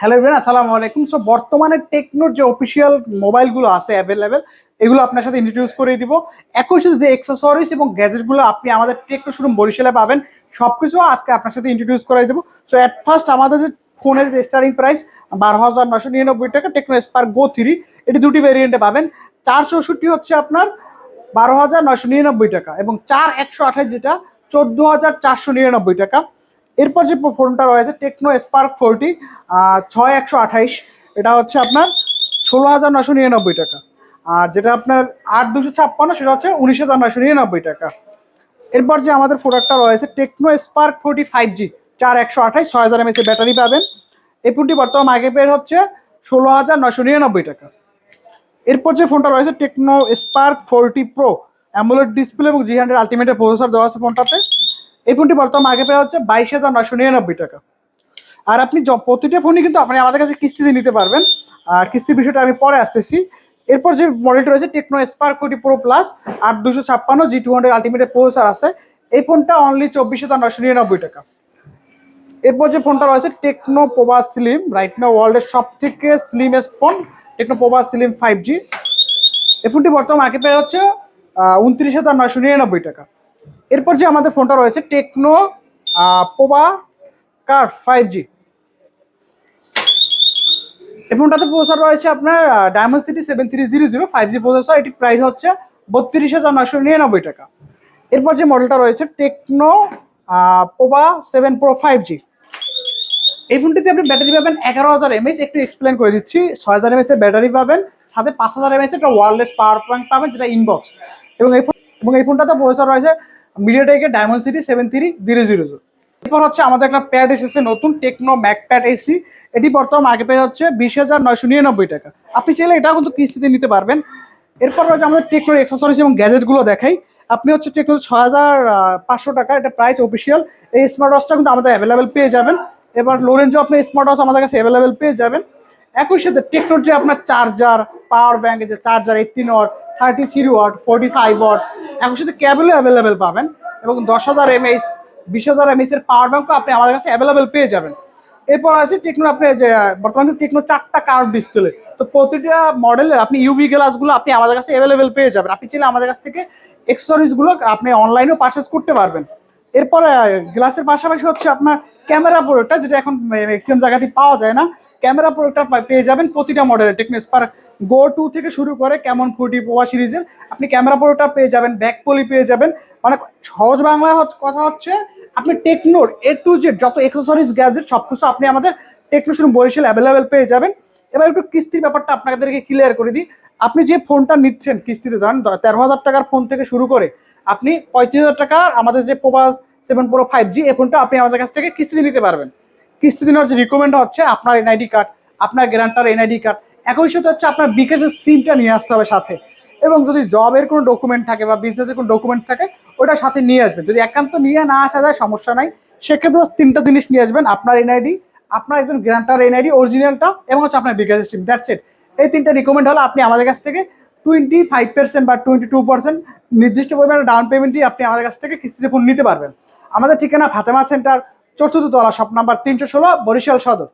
Hello even আসসালামু আলাইকুম। So বর্তমানে টেকনোর যে অফিসিয়াল মোবাইলগুলো আছে অ্যাভেলেবেল এগুলো আপনার সাথে ইন্ট্রোডিউস করে দিব। একই সাথে যে এক্সেসরিজ এবং গ্যাজেটগুলো আপনি আমাদের টেকনো শোরুম বরিশালে পাবেন সব কিছু আজকে আপনার সাথে ইন্ট্রোডিউস করে দেবো। সো অ্যাট ফার্স্ট আমাদের যে ফোনের যে স্টার্টিং প্রাইস বারো হাজার নশো নিরানব্বই টাকা টেকনো স্পার্ক গো থ্রি এটি দুটি ভেরিয়েন্টে পাবেন। চার চৌষট্টি হচ্ছে আপনার বারো হাজার নশো নিরানব্বই টাকা এবং চার একশো আঠাশ যেটা চোদ্দ হাজার চারশো নিরানব্বই টাকা। এরপর যে ফোনটা রয়েছে টেকনো স্পার্ক ফোরটি ছয় একশো আঠাইশ। এটা হচ্ছে আপনার ষোলো হাজার নশো নিরানব্বই টাকা। আর যেটা আপনার আট দুশো ছাপ্পান্ন, সেটা হচ্ছে উনিশ হাজার নশো নিরানব্বই টাকা। এরপর যে আমাদের প্রোডাক্টটা রয়েছে Tecno Spark forty five G চার একশো আঠাইশ, ছয় হাজার এমএসের ব্যাটারি পাবেন। এই ফোনটি বর্তমান মার্কেট পেয়ে হচ্ছে ষোলো হাজার নশো নিরানব্বই টাকা। এরপর যে ফোনটা রয়েছে Tecno Spark forty pro AMOLED display এবং জি হান্ড্রেড আলটিমেটের প্রসেসর দেওয়া আছে ফোনটাতে। এই ফোনটি বর্তমান মার্কেট পেয়ে হচ্ছে বাইশ হাজার নশো নিরানব্বই টাকা। আর আপনি প্রতিটা ফোনই কিন্তু আপনি আমাদের কাছে কিস্তিতে নিতে পারবেন। আর কিস্তির বিষয়টা আমি পরে আসতেছি। এরপর যে মডেলটা রয়েছে Tecno Spark forty pro plus আট দুশো ছাপ্পান্ন জি টু হান্ড্রেড আলটিমেটের প্রসেসর আছে। এই ফোনটা অনলি চব্বিশ হাজার নশো নিরানব্বই টাকা। এরপর যে ফোনটা রয়েছে টেকনো পোভা স্লিম রাইট না ওয়ার্ল্ডের সব থেকে slimmest phone Tecno Pova slim five G এই ফোনটি বর্তমান মার্কেট প্রাইস হচ্ছে উনত্রিশ হাজার নশো নিরানব্বই টাকা। এরপর যে আমাদের ফোনটা রয়েছে Tecno Pova curve five G এই ফোনটাতে প্রসেসর রয়েছে আপনার Dimensity seven three zero zero five G processor এটি প্রাইস হচ্ছে বত্রিশ হাজার নশো নিরানব্বই টাকা। এরপর যে মডেলটা রয়েছে Tecno Pova seven pro five G এই ফোনটিতে আপনি ব্যাটারি পাবেন এগারো হাজার এমএস একটু এক্সপ্লেন করে দিচ্ছি। ছয় হাজার এমএস এর ব্যাটারি পাবেন, সাথে পাঁচ হাজার এমএস একটা ওয়ারলেস পাওয়ার ব্যাঙ্ক পাবেন, যেটা ইনবক্স এবং এই ফোন এবং এই ফোনটাতে প্রসেসর রয়েছে মিডিয়াটেকের Dimensity seven three zero zero zero এরপর হচ্ছে আমাদের একটা প্যাড এসেছে নতুন টেকনো ম্যাক প্যাড এসি এটি বর্তমান মার্কেট পেয়ে হচ্ছে বিশ হাজার নয়শো নিরানব্বই টাকা। আপনি চাইলে এটাও কিন্তু কিস্তিতে নিতে পারবেন। এরপর হচ্ছে আমাদের টেকনোর এক্সেসরিজ এবং গ্যাজেটগুলো দেখাই। আপনি হচ্ছে টেকনো ছ হাজার পাঁচশো টাকা, এটা প্রাইস অফিসিয়াল এই স্মার্ট ওয়াচটা কিন্তু আমাদের অ্যাভেলেবেল পেয়ে যাবেন। এবার লো রেঞ্জও আপনি স্মার্ট ওয়াচ আমাদের কাছে অ্যাভেলেবেল পেয়ে যাবেন। একই সাথে টেকনোর যে আপনার চার্জার পাওয়ার ব্যাঙ্ক যে charger eighteen watt thirty three watt forty five watt একই সাথে ক্যাবেলও অ্যাভেলেবেল পাবেন এবং দশ হাজার এমএইচ বিশ হাজার এমএইচ এর পাওয়ার ব্যাঙ্কও আপনি আমাদের কাছে অ্যাভেলেবেল পেয়ে যাবেন। এরপর আছে টেকনো আপনি যে, বর্তমানে টেকনো চারটা কার্ভ ডিসপ্লে তো প্রতিটা মডেলের আপনি ইউভি গ্লাসগুলো আপনি আমাদের কাছে অ্যাভেলেবেল পেয়ে যাবেন। আপনি চাইলে আমাদের কাছ থেকে এক্সেসরিজগুলো আপনি অনলাইনেও পারচেস করতে পারবেন। এরপরে গ্লাসের পাশাপাশি হচ্ছে আপনার ক্যামেরা প্রোডাক্টটা যেটা এখন ম্যাক্সিমাম জায়গাতে পাওয়া যায় না। ক্যামেরা প্রোডাক্টটা পেয়ে যাবেন প্রতিটা মডেলের টেকনো স্পার্ক গো টু থেকে শুরু করে কেমন ফোর্টি পোয়া সিরিজের আপনি ক্যামেরা প্রোডাক্টটা পেয়ে যাবেন ব্যাক পলি পেয়ে যাবেন। মানে সহজ বাংলা কথা হচ্ছে, আপনি টেকনোর এ টু জেড যত এক্সেসরিজ গ্যাজেট সব কিছু আপনি আমাদের টেকনো শুরু বরিশাল অ্যাভেলেবেল পেয়ে যাবেন। এবার একটু কিস্তির ব্যাপারটা আপনাদেরকে ক্লিয়ার করে দিই। আপনি যে ফোনটা নিচ্ছেন কিস্তিতে, ধরেন তেরো হাজার টাকার ফোন থেকে শুরু করে, আপনি পঁয়ত্রিশ হাজার টাকা আমাদের যে প্রবাস সেভেন প্রো ফাইভ জি এই ফোনটা আপনি আমাদের কাছ থেকে কিস্তিতে নিতে পারবেন। কিস্তিতে নেওয়ার যে রিকমেন্ড হচ্ছে, আপনার এনআইডি কার্ড আপনার গ্যারান্টার এনআইডি কার্ড একই সাথে হচ্ছে আপনার বিকাশের সিমটা নিয়ে আসতে হবে সাথে। এবং যদি জবের কোনো ডকুমেন্ট থাকে বা বিজনেসের কোনো ডকুমেন্ট থাকে, ওটা সাথে নিয়ে আসবেন। যদি একান্ত নিয়ে না আসা যায়, সমস্যা নাই। সেক্ষেত্রে তিনটা জিনিস নিয়ে আসবেন, আপনার এনআইডি আপনার একজন গ্যারান্টার এনআইডি অরিজিনালটা এবং হচ্ছে আপনার বিকাশের সিম দ্যাটস ইট এই তিনটা রিকমেন্ড হলে আপনি আমাদের কাছ থেকে টোয়েন্টি ফাইভ পার্সেন্ট বা টোয়েন্টি টু পার্সেন্ট নির্দিষ্ট পরিমাণে ডাউন পেমেন্ট দিয়ে আপনি আমাদের কাছ থেকে কিস্তিতে ফোন নিতে পারবেন। আমাদের ঠিকানা ফাতেমা সেন্টার চতুর্থ তলা শপ নাম্বার তিনশো ষোলো বরিশাল সদর।